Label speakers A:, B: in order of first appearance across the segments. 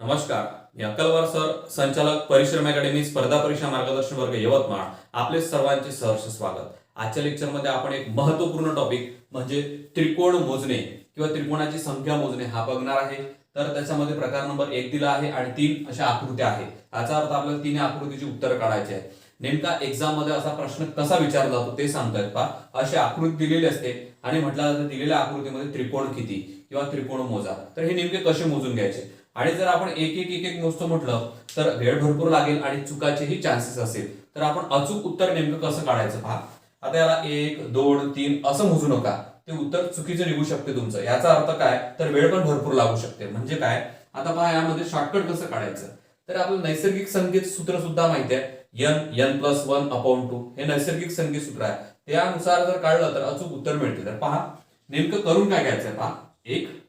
A: नमस्कार. मी अक्कलवार सर संचालक परिश्रम अकॅडमी स्पर्धा परीक्षा मार्गदर्शन वर्ग यवतमाळ. आपले सर्वांचे सहर्ष स्वागत. आजच्या लेक्चरमध्ये आपण एक महत्त्वपूर्ण टॉपिक म्हणजे त्रिकोण मोजणे किंवा त्रिकोणाची संख्या मोजणे हा बघणार आहे. तर त्याच्यामध्ये प्रकार नंबर एक दिला आहे आणि तीन अशा आकृत्या आहेत. याचा अर्थ आपल्याला तीन आकृतीची उत्तर काढायची आहे नेमका एक्झाममध्ये असा प्रश्न कसा विचारला जातो ते सांगतायत पा अशी आकृती दिलेली असते आणि म्हटलं जातं दिलेल्या आकृतीमध्ये त्रिकोण किती किंवा त्रिकोण मोजा. तर हे नेमके कसे मोजून घ्यायचे? आणि जर आपण एक एक एक एक मोजतो म्हटलं तर वेळ भरपूर लागेल आणि चुकाचेही चान्सेस असेल. तर आपण अचूक उत्तर नेमकं कसं काढायचं पहा. आता याला एक दोन तीन असं मोजू नका. ते उत्तर चुकीचं निघू शकते तुमचं. याचा अर्थ काय? तर वेळ पण भरपूर लागू शकते. म्हणजे काय? आता पहा यामध्ये शॉर्टकट कसं काढायचं? तर आपलं नैसर्गिक संख्येत सूत्र सुद्धा माहिती आहे. N N plus one upon two हे नैसर्गिक संख्येत सूत्र आहे. त्यानुसार जर काढलं तर अचूक उत्तर मिळते. तर पहा नेमकं करून काय घ्यायचंय पहा? एक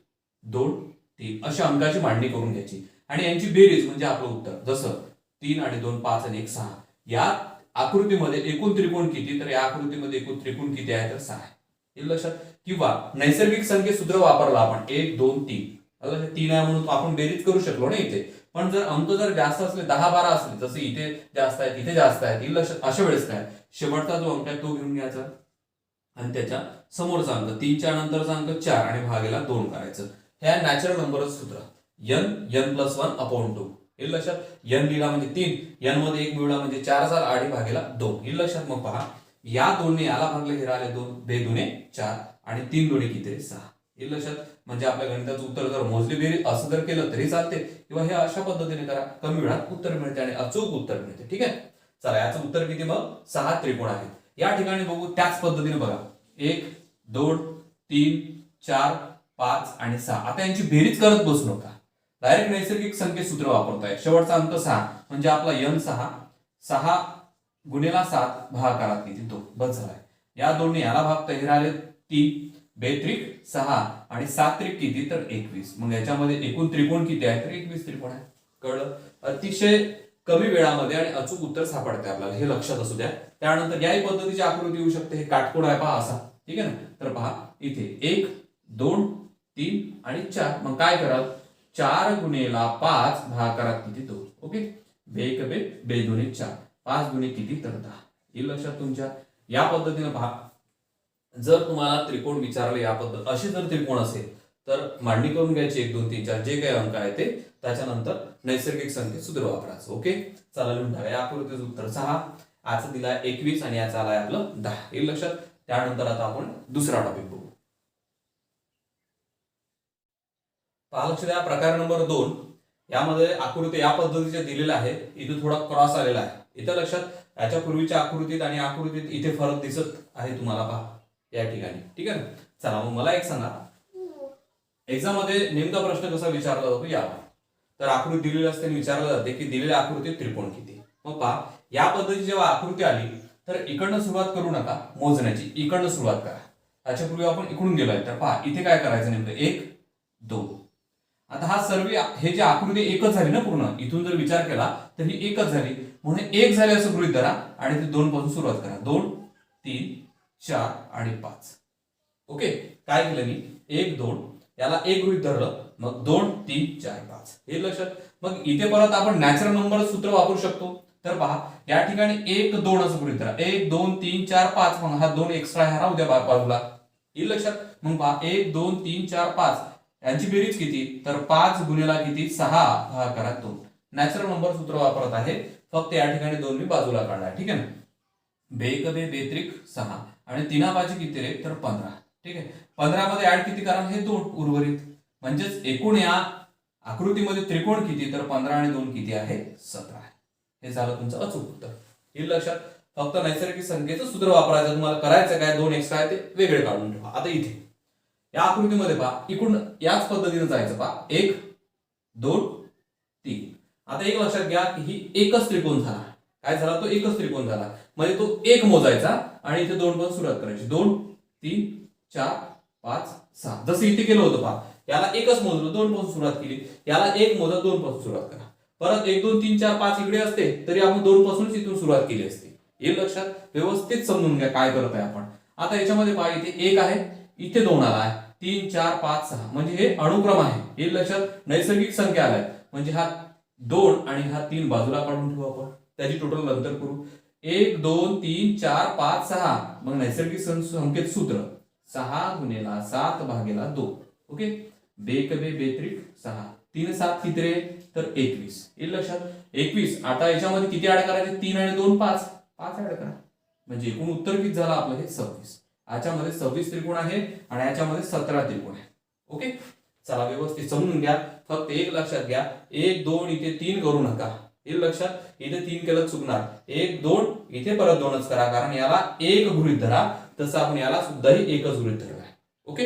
A: दोन तीन अशा अंकाची मांडणी करून घ्यायची. आणि यांची बेरीज म्हणजे आपलं उत्तर. जसं तीन आणि दोन पाच आणि एक सहा. या आकृतीमध्ये एकूण त्रिकोण किती? तर या आकृतीमध्ये एकूण त्रिकोण किती आहे? तर सहा आहे. लक्षात किंवा नैसर्गिक संख्ये सूत्र वापरला आपण. एक दोन तीन. तीन आहे म्हणून आपण बेरीज करू शकलो ना इथे. पण जर अंक जर जास्त असले दहा बारा असले जसे इथे जास्त आहे तिथे जास्त आहे हे लक्षात अशा वेळेस काय? शेवटचा जो अंक आहे तो घेऊन घ्यायचा. आणि त्याच्या समोरचा अंक तीनच्या नंतरचा अंक चार आणि भागेला दोन करायचं. ह्या नॅचरल नंबरच सूत्र. N N plus one upon two येईल लक्षात? यन लिहिला म्हणजे तीन. यनमध्ये एक मिळवला म्हणजे चार हजार आठ भागेला दोन. येईल लक्षात मग पहा. या दोन्ही याला भागले हे राहिले दोन. बे दुने चार. आणि तीन दोन्ही किती? सहा. येईल लक्षात? म्हणजे आपल्या गणिताचं उत्तर जर मोजली बेरी असं जर केलं तरी चालते. किंवा हे अशा पद्धतीने करा. कमी वेळात उत्तर मिळते आणि अचूक उत्तर मिळते. ठीक आहे? चला याचं उत्तर किती मग? सहा त्रिकोण आहेत. या ठिकाणी बघू त्याच पद्धतीने बघा. एक दोन तीन चार पाच आणि सहा. आता यांची बेरीज करत बसू नका. डायरेक्ट नैसर्गिक संख्येत सूत्र वापरताय. शेवटचा अंक सहा. म्हणजे आपला यन सहा. सहा गुणेला सात भागाकारात किती दोन बस झालाय. या दोन्ही याला भाग हे राहिले तीन बेत्रिक सहा आणि सात त्रिक किती? तर एकवीस. मग याच्यामध्ये एकूण त्रिकोण किती आहे? तर एकवीस त्रिकोण आहे. कळलं? अतिशय कमी वेळामध्ये आणि अचूक उत्तर सापडते आपल्याला. हे लक्षात असू द्या. त्यानंतर याही पद्धतीची आकृती येऊ शकते. हे काटकोड आहे पहा असा. ठीक आहे ना? तर पहा इथे एक दोन तीन आणि चार. मग काय कराल? चार गुणेला पाच दहा भागाकारात किती? दोन. ओके? बे एक बे बे चार. पाच गुणे किती? तर दहा. हे लक्षात तुमच्या? या पद्धतीने भाग जर तुम्हाला त्रिकोण विचारलं या पद्धत असे जर त्रिकोण असेल तर मांडणी करून घ्यायची एक दोन तीन चार. जे काही अंक आहे ते त्याच्यानंतर नैसर्गिक संख्येत सूत्र वापरायचं. ओके? चला लिहून टाका. या आकृतीचं उत्तर सहा. आज दिला एकवीस आणि याचा आलाय आपलं दहा. हे लक्षात? त्यानंतर आता आपण दुसरा टॉपिक बघू. पहा लक्ष द्या प्रकार नंबर दोन. यामध्ये आकृती या पद्धतीच्या दिलेल्या आहे. इथे थोडा क्रॉस आलेला आहे. इथं लक्षात याच्या पूर्वीच्या आकृतीत आणि आकृतीत इथे फरक दिसत आहे तुम्हाला पहा. या ठिकाणी. ठीक आहे ना? चला मग मला एक सांगा. एक्झाममध्ये नेमका प्रश्न कसा विचारला जातो यावर. तर आकृती दिलेली असते विचारलं जाते की दिलेल्या आकृतीत त्रिकोण किती. मग पहा या पद्धतीची जेव्हा आकृती आली तर इकडनं सुरुवात करू नका मोजण्याची. इकडनं सुरुवात करा. त्याच्यापूर्वी आपण इकडून गेलोय तर पहा इथे काय करायचं नेमकं? एक दोन. आता हा सर्व हे जे आकृती एकच झाली ना पूर्ण इथून जर विचार केला तर ही एकच झाली. म्हणून एक झाली असं गृहित धरा आणि ते दोन पासून सुरुवात करा. दोन तीन चार आणि पाच. ओके? काय केलं मी? एक दोन. याला एक गृहित धरलं. मग दोन तीन चार पाच. हे लक्षात. मग इथे परत आपण नॅचरल नंबर सूत्र वापरू शकतो. तर पहा या ठिकाणी एक दोन असं गृहित धरा. एक दोन तीन चार पाच. मग हा दोन एक्स्ट्रा ह्या राहू द्या बाजूला. हे लक्षात. मग पहा एक दोन तीन चार पाच. यांची बेरीज किती? तर पाच गुन्हेला किती? सहा. भागाकारात दोन नॅचरल नंबर सूत्र वापरत आहे. फक्त या ठिकाणी दोन मी बाजूला काढला ठीक आहे ना? बेक बे बेत्रिक सहा. आणि तिना बाजी किती रे? तर पंधरा. ठीक आहे? पंधरा मध्ये ऍड किती कारण हे दोन उर्वरित. म्हणजेच एकूण या आकृतीमध्ये त्रिकोण किती? तर पंधरा आणि दोन किती आहे? सतरा. हे झालं तुमचं अचूक उत्तर. हे लक्षात? फक्त नैसर्गिक संख्येचं सूत्र वापरायचं. तुम्हाला करायचं काय? दोन एक्स्ट्रा आहे ते वेगळे काढून ठेवा. आता इथे. या आकृतीमध्ये पहा इकडून याच पद्धतीने जायचं पहा. एक दोन तीन. आता एक लक्षात घ्या की ही एकच त्रिकोण झाला. काय झाला? तो एकच त्रिकोण झाला. म्हणजे तो एक मोजायचा आणि इथे दोन पण सुरुवात करायची. दोन तीन चार पाच सहा. जसं इथे केलं होतं पहा. याला एकच मोजलं दोन पासून सुरुवात केली. याला एक मोजा दोन पासून सुरुवात करा. परत एक दोन तीन चार पाच इकडे असते तरी आपण दोन पासूनच इथून सुरुवात केली असते. हे लक्षात? व्यवस्थित समजून घ्या काय करत आहे आपण. आता याच्यामध्ये पहा इथे एक आहे इथे दोन आला आहे. तीन चार पाच सहा. म्हणजे हे अनुक्रम आहे. हे लक्षात नैसर्गिक संख्या आलाय. म्हणजे हा दोन आणि हा तीन बाजूला काढून ठेवू आपण. त्याची टोटल नंतर करू. एक दोन तीन चार पाच सहा. मग नैसर्गिक संकेत सूत्र. सहा गुणेला सात भागेला दोन. ओके? बेक बे बेत्रिक सहा. तीन सात किती रे? तर एकवीस. येईल लक्षात. एकवीस. आता याच्यामध्ये किती ऍड करायचे? तीन आणि दोन पाच. पाच ऍड करा. म्हणजे एकूण उत्तर किती झालं आपलं? हे सव्वीस. याच्यामध्ये सव्वीस त्रिकोण आहे आणि याच्यामध्ये सतरा त्रिकोण आहे. ओके? चला व्यवस्थित समजून घ्या. फक्त एक लक्षात घ्या. एक दोन इथे तीन करू नका. हे लक्षात इथे तीन केलं चुकणार. एक दोन इथे परत दोनच करा कारण याला एक गृहित धरा. तसं आपण याला सुद्धाही एकच गृहित धरूया ओके?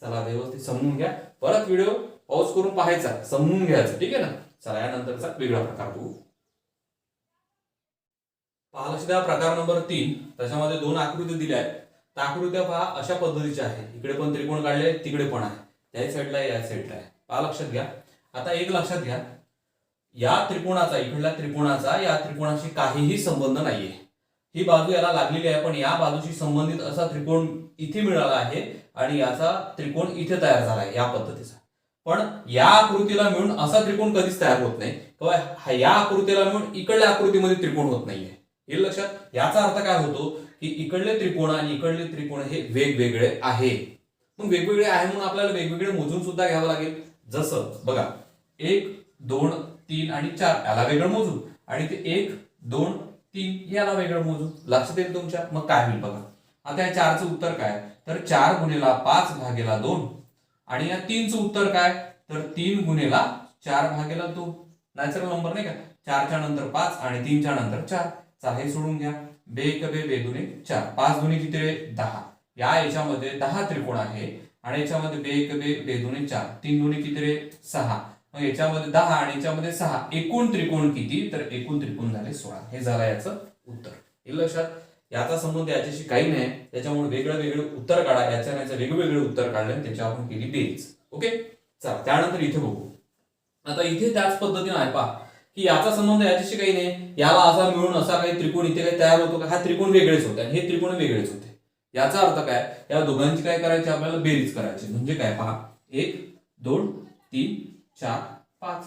A: चला व्यवस्थित समजून घ्या. परत व्हिडिओ पॉज करून पाहायचा. समजून घ्यायचा ठीक आहे ना? चला यानंतरचा वेगळा प्रकार बघू. पहा द्या प्रकार नंबर तीन. त्याच्यामध्ये दोन आकृती दिल्या आहेत. ताकृत्या आकृत्या पहा अशा पद्धतीच्या आहे. इकडे पण त्रिकोण काढले तिकडे पण आहे. त्या साईडला या साईडला आहे. पहा लक्षात घ्या. आता एक लक्षात घ्या. या त्रिकोणाचा इकडल्या त्रिकोणाचा या त्रिकोणाशी काहीही संबंध नाहीये. ही बाजू याला लागलेली आहे पण या बाजूशी संबंधित असा त्रिकोण इथे मिळाला आहे आणि याचा त्रिकोण इथे तयार झाला आहे या पद्धतीचा. पण या आकृतीला मिळून असा त्रिकोण कधीच तयार होत नाही. किंवा या आकृतीला मिळून इकडल्या आकृतीमध्ये त्रिकोण होत नाहीये. हे लक्षात? याचा अर्थ काय होतो? की इकडले त्रिकोण आणि इकडले त्रिकोण हे वेगवेगळे आहे. मग वेगवेगळे आहे म्हणून आपल्याला वेगवेगळे मोजून सुद्धा घ्यावं लागेल. जसं बघा एक दोन तीन आणि चार याला वेगळं मोजू. आणि ते एक दोन तीन याला वेगळं मोजू. लक्षात येईल तुमच्या? मग काय होईल बघा. आता या चारचं उत्तर काय? तर चार गुणेला पाच भागेला दोन. आणि या तीनचं उत्तर काय? तर तीन गुणेला चार भागेला दोन. नॅचरल नंबर नाही का? चारच्या नंतर पाच आणि तीनच्या नंतर चार. चला हे सोडून घ्या. बे एक बे बे दुने चार. पाच दोन्ही किती रे दहा. या याच्यामध्ये दहा त्रिकोण आहे. आणि याच्यामध्ये बे एक बे बे दुने चार. तीन दोन्ही किती रे सहा. मग याच्यामध्ये दहा आणि याच्यामध्ये सहा. एकूण त्रिकोण किती? तर एकूण त्रिकोण झाले सोळा. हे झालं याचं उत्तर. हे लक्षात याचा संबंध याच्याशी काही नाही. त्याच्यामुळे वेगळं वेगळं उत्तर काढा. याच्या याचं वेगवेगळे उत्तर काढले आणि त्याच्या आपण केली बेरीज. ओके? चला त्यानंतर इथे बघू. आता इथे त्याच पद्धतीने आहे पहा. की याचा संबंध याच्याशी काही नाही. याला असा मिळून असा काही त्रिकोण इथे काही तयार होतो का? हा त्रिकोण वेगळेच होते आणि हे त्रिकोण वेगळेच होते. याचा अर्थ काय? या दोघांची काय करायची? आपल्याला बेरीज करायची. म्हणजे काय? पहा. एक दोन तीन चार पाच.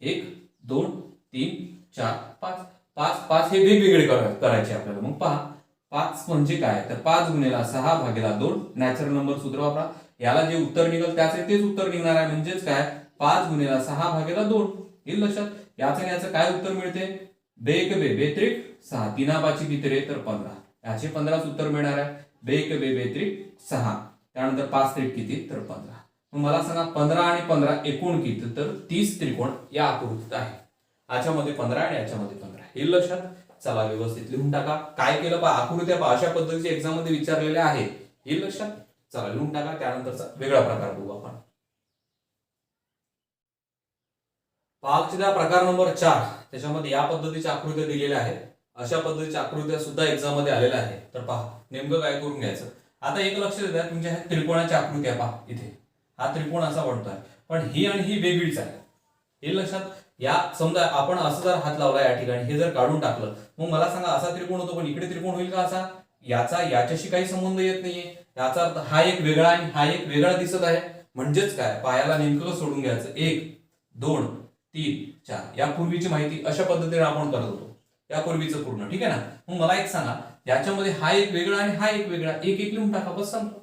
A: एक दोन तीन चार पाच. पाच पाच हे वेगवेगळे करायचे आपल्याला. मग पहा. पाच म्हणजे काय? तर पाच गुणेला सहा भागेला दोन. नॅचरल नंबर सूत्र वापरा. याला जे उत्तर निघेल त्याचे तेच उत्तर निघणार आहे. म्हणजेच काय? पाच गुणेला सहा भागेला दोन. येईल लक्षात? याचं आणि याचं काय उत्तर मिळते? बेक बे बेत्रिक सहा. तिनाबाची पाची तर पंधरा. याचे पंधराच उत्तर मिळणार आहे. बेक बे बेत्रिक सहा. त्यानंतर पाच त्रिक किती? तर पंधरा. मग मला सांगा पंधरा आणि पंधरा एकूण किती? तर तीस त्रिकोण या आकृतीत आहे. याच्यामध्ये पंधरा आणि याच्यामध्ये पंधरा. हे लक्षात चला व्यवस्थित लिहून टाका. काय केलं पहा आकृत्या पहा. अशा पद्धतीच्या एक्झाममध्ये विचारलेले आहे. हे लक्षात चला लिहून टाका. त्यानंतरचा वेगळा प्रकार बघू आपण. पाकच्या प्रकार नंबर चार त्याच्यामध्ये या पद्धतीच्या आकृत्या दिलेल्या आहेत. अशा पद्धतीच्या आकृत्या सुद्धा एक्झाममध्ये आलेल्या आहेत. तर पहा नेमकं काय करून घ्यायचं? आता एक लक्ष द्या तुमच्या ह्या त्रिकोणाच्या आकृत्या पहा इथे. हा त्रिकोण असा बनतोय. पण ही आणि ही वेगळीच आहे. हे लक्षात या समजा आपण असं जर हात लावला या ठिकाणी हे जर काढून टाकलं मग मला सांगा असा त्रिकोण होतो पण इकडे त्रिकोण होईल का असा? याचा याच्याशी काही संबंध येत नाहीये. याचा अर्थ हा एक वेगळा आणि हा एक वेगळा दिसत आहे. म्हणजेच काय? पायाला नेमकं सोडून घ्यायचं? एक दोन तीन चार. या पूर्वीची माहिती अशा पद्धतीने आपण करत होतो. यापूर्वीचं पूर्ण. ठीक आहे ना? मग मला एक सांगा याच्यामध्ये हा एक वेगळा आणि हा एक वेगळा. एक एक लिहून टाका बस सांगतो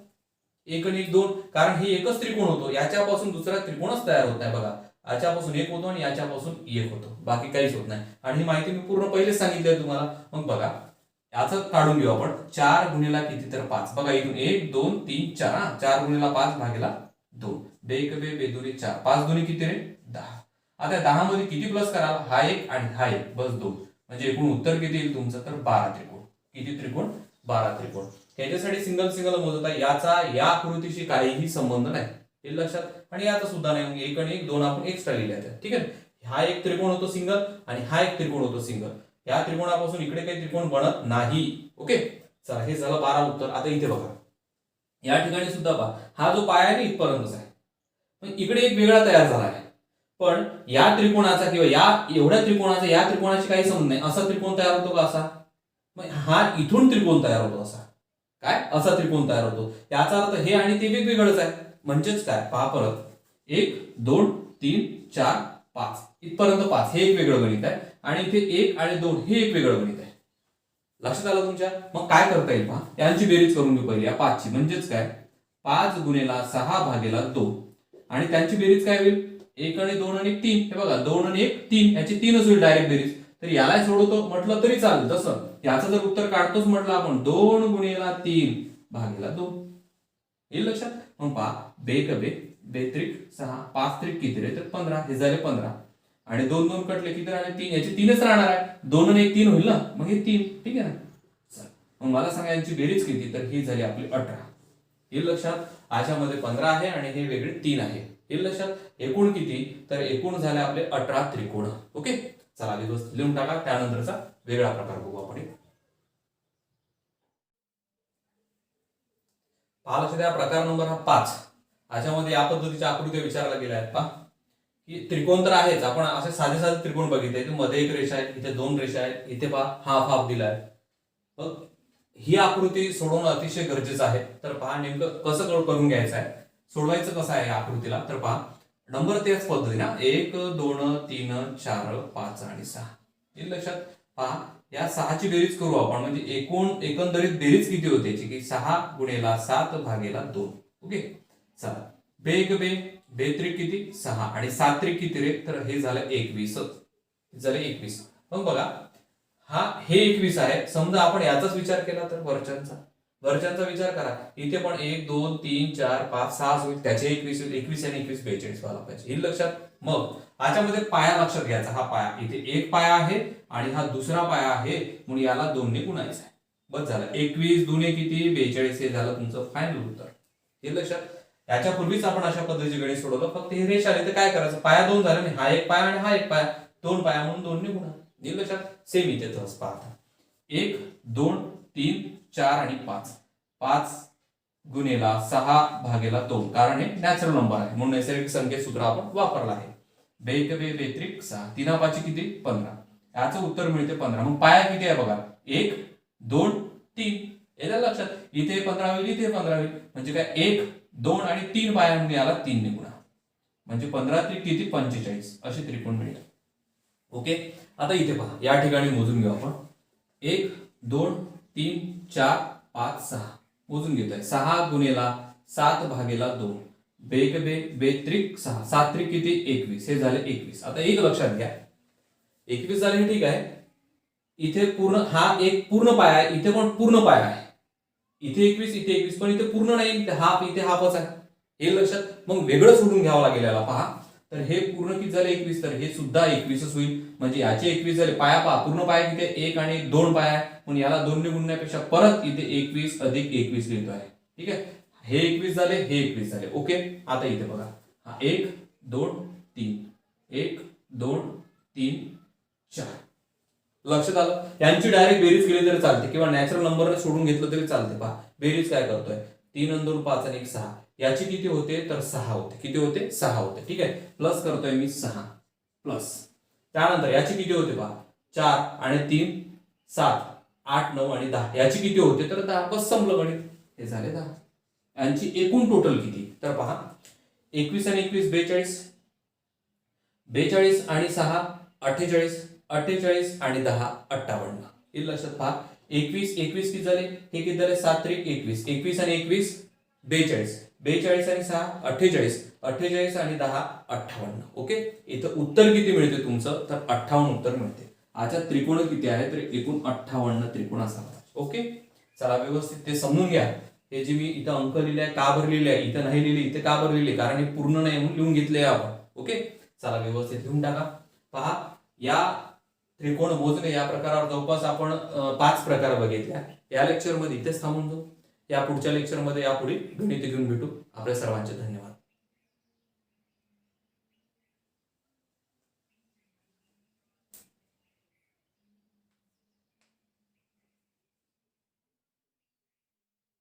A: एक आणि एक दोन. कारण हे एकच त्रिकोण होतो. याच्यापासून दुसरा त्रिकोणच तयार होत नाही बघा. याच्यापासून एक होतो आणि याच्यापासून एक होतो. बाकी काहीच होत नाही. आणि ही माहिती मी पूर्ण पहिलेच सांगितली आहे तुम्हाला. मग बघा. याचं काढून घेऊ आपण. चार गुणिला किती तर पाच. बघा इथून एक दोन तीन चार. हा चार गुणिला पाच भागेला दोन. बे एक बे बे दोन्ही चार. पाच दोन्ही किती रे? दहा. आता दहा मध्ये किती प्लस कराल? हा एक आणि हा एक. बस दोन. म्हणजे एकूण उत्तर किती येईल तुमचं? तर बारा त्रिकोण. किती त्रिकोण? बारा त्रिकोण. त्याच्यासाठी सिंगल सिंगल मोजता याचा या आकृतीशी काहीही संबंध नाही. हे लक्षात. आणि याचा सुद्धा नाही. मग एक आणि एक दोन आपण एक्स्ट्रा लिहिल्या आहेत. ठीक आहे? हा एक त्रिकोण होतो सिंगल आणि हा एक त्रिकोण होतो सिंगल या त्रिकोणापासून इकडे काही त्रिकोण बनत नाही. ओके? चला हे झालं बारा उत्तर. आता इथे बघा. या ठिकाणी सुद्धा पहा. हा जो पाया आहे ना इथपर्यंतच आहे. पण इकडे एक वेगळा तयार झाला आहे. पण या त्रिकोणाचा किंवा या एवढ्या त्रिकोणाचा या त्रिकोणाशी काही संबंध नाही. असा त्रिकोण तयार होतो का असा? मग हा इथून त्रिकोण तयार होतो असा. काय? असा त्रिकोण तयार होतो. याचा अर्थ हे आणि ते वेगवेगळंच आहे. म्हणजेच काय? पहा परत. एक दोन तीन चार पाच. इथपर्यंत पाच. हे एक वेगळं गणित आहे. आणि इथे एक आणि दोन हे एक वेगळं गणित आहे. लक्षात आलं तुमच्या? मग काय करता येईल पहा? यांची बेरीज करून घेऊ पहिली. या पाचची. म्हणजेच काय? पाच गुणेला सहा भागेला दोन. आणि त्यांची बेरीज काय होईल? एक आणि दोन आणि तीन. हे बघा दोन आणि एक तीन. याची तीनच होईल डायरेक्ट बेरीज. तर याला सोडवतो म्हटलं तरी चालेल. तसं याचं जर उत्तर काढतोच म्हटलं आपण दोन गुणेला तीन भागेला दोन. येईल लक्षात? मग पहा बे क बे बेत्रिक सहा पाच त्रिक किती रे? तर पंधरा. हे झाले पंधरा. आणि दोन दोन कटले किती राहिले? तीन. याचे तीनच राहणार आहे. दोन आणि एक तीन होईल ना? मग हे तीन. ठीक आहे ना? चल. मग मला सांगा यांची बेरीज किती? तर ही झाली आपली अठरा. येईल लक्षात? याच्यामध्ये पंधरा आहे आणि हे वेगळे तीन आहे. येईल लक्षात? एकूण किती? तर एकूण झाले आपले अठरा त्रिकोण. ओके? चला व्यवस्थित लिहून टाका. त्यानंतरचा वेगळा प्रकार बघू आपण एक. लक्ष द्या प्रकार नंबर हा पाच. याच्यामध्ये या पद्धतीच्या आकृत्या विचारल्या गेल्या आहेत पहा. की त्रिकोण तर आहेच. आपण असे साधे साधे त्रिकोण बघितले. इथे मध्ये एक रेषा आहे इथे दोन रेषा आहेत. इथे पहा हाफ हाफ दिलाय. मग ही आकृती सोडवणं अतिशय गरजेचं आहे. तर पहा नेमकं कसं करून घ्यायचं आहे? सोडवायचं कसं आहे या आकृतीला? तर पहा नंबर त्याच पद्धतीने एक दोन तीन चार पाच आणि सहा. येईल लक्षात? पहा या सहाची बेरीज करू आपण. म्हणजे एकूण एकंदरीत बेरीज किती होते याची? की सहा गुणेला सात भागेला दोन. ओके? चला. बेग बे बेत्रिक किती? सहा. आणि सात्रिक किती रे? तर हे झालं एकवीसच झालं एकवीस. मग बघा हा हे एकवीस आहे. समजा आपण याचाच विचार केला तर वरच्यांचा. वरच्यांचा विचार करा. इथे पण एक दोन तीन चार पाच सहा होईल. त्याचे एकवीस होईल एकवीस आणि एकवीस बेचाळीस व्हायला पाहिजे. हे लक्षात. मग याच्यामध्ये पाया लक्षात घ्यायचा. हा पाया इथे एक पाया आहे आणि हा दुसरा पाया आहे. म्हणून याला दोनने गुणायचा आहे. बस झालं. एकवीस दुने किती? बेचाळीस. हे झालं तुमचं फायनल उत्तर. हे लक्षात. याच्यापूर्वीच आपण अशा पद्धतीचे गणित सोडवलं. फक्त हे रेष आले. तर काय करायचं? पाया दोन झाले आणि हा एक पाया आणि हा एक पाया. दोन पाया म्हणून दोनने गुणा. हे लक्षात. सेम इथे पाहता. एक दोन तीन चार आणि पाच. पाच गुणेला सहा भागेला दोन. कारण हे नॅचरल नंबर आहे. म्हणून नैसर्गिक संख्या सूत्र आपण वापरला आहे. बेक बे बेत्रिक सहा. तिना पाची किती? पंधरा. याचं उत्तर मिळते पंधरा. मग पाया किती आहे बघा? एक दोन तीन. येत्या लक्षात? इथे पंधरा होईल इथे पंधरा होईल. म्हणजे काय? एक दोन आणि तीन पाया म्हणून याला तीन निगुणा. म्हणजे पंधरा त्रिक किती? पंचेचाळीस. असे त्रिकोण मिळेल. ओके? आता इथे पहा. या ठिकाणी मोजून घेऊ आपण. एक दोन तीन चार पाच सहा. मोजून घेत आहे सहा गुणेला सात भागेला दोन. बेग बे बेत्रिक सहा. सात त्रिक किती? एकवीस. हे झाले एकवीस. आता एक लक्षात घ्या. एकवीस झाले हे ठीक आहे. इथे पूर्ण हा एक पूर्ण पाया आहे. इथे पण पूर्ण पाया आहे. इथे एकवीस इथे एकवीस. पण इथे पूर्ण नाही. इथे हाफ इथे हाफच आहे. हे लक्षात मग वेगळं सोडून घ्यावं लागेल याला. पहा. तर हे पूर्ण किती झाले? एकवीस. तर हे सुद्धा एकवीसच होईल. म्हणजे याचे एकवीस झाले. पाया पहा पूर्ण पाया किती एक आणि दोन पाया आहे. म्हणून याला दोनने गुणण्यापेक्षा परत इथे एकवीस अधिक एकवीस लिहितो आहे. ठीक आहे? हे एकवीस झाले हे एकवीस झाले. ओके? आता इथे बघा. हा एक दोन तीन. एक दोन तीन चार. लक्षात आलं? यांची डायरेक्ट बेरीज केली तरी चालते. किंवा नॅचरल नंबरने सोडून घेतलं तरी चालते. पहा बेरीज काय करतोय? तीन दोन पाच आणि एक सहा. याची किती होते? तर सहा होते. किती होते? सहा होते. ठीक आहे? प्लस करतोय मी सहा. प्लस त्यानंतर याची किती होते पहा चार आणि तीन सात आठ नऊ आणि दहा. याची किती होते? तर दहा. बस संपलं गणित. हे झाले दहा. यांची एकूण टोटल किती? तर पहा. एकवीस आणि एकवीस बेचाळीस. बेचाळीस आणि सहा अठ्ठेचाळीस. अठ्ठेचाळीस आणि दहा अठ्ठावन्न. हे लक्षात पहा. एकवीस एकवीस किती झाले? हे किती झाले? सात त्रिक एकवीस. एकवीस आणि एकवीस बेचाळीस. बेचाळीस आणि सहा अठ्ठेचाळीस. अठ्ठेचाळीस आणि दहा अठ्ठावन्न. ओके? इथं उत्तर किती मिळते तुमचं? तर अठ्ठावन्न उत्तर मिळते. आता त्रिकोण किती आहे? तर एकूण अठ्ठावन्न त्रिकोण असावा ओके? चला व्यवस्थित ते समजून घ्या. हे जे मी इथं अंक लिहिले आहे का भरलेले आहे? इथं नाही लिहिले इथे का भरलेले? कारण हे पूर्ण नाही म्हणून लिहून घेतले आपण. ओके? चला व्यवस्थित लिहून टाका. पहा या त्रिकोण मोजणे या प्रकारावर जवळपास आपण पाच प्रकार बघितल्या. या लेक्चरमध्ये इथेच थांबून जाऊ. या पुढच्या लेक्चरमध्ये यापुढे गणित घेऊन भेटू. आपल्या सर्वांचे धन्यवाद.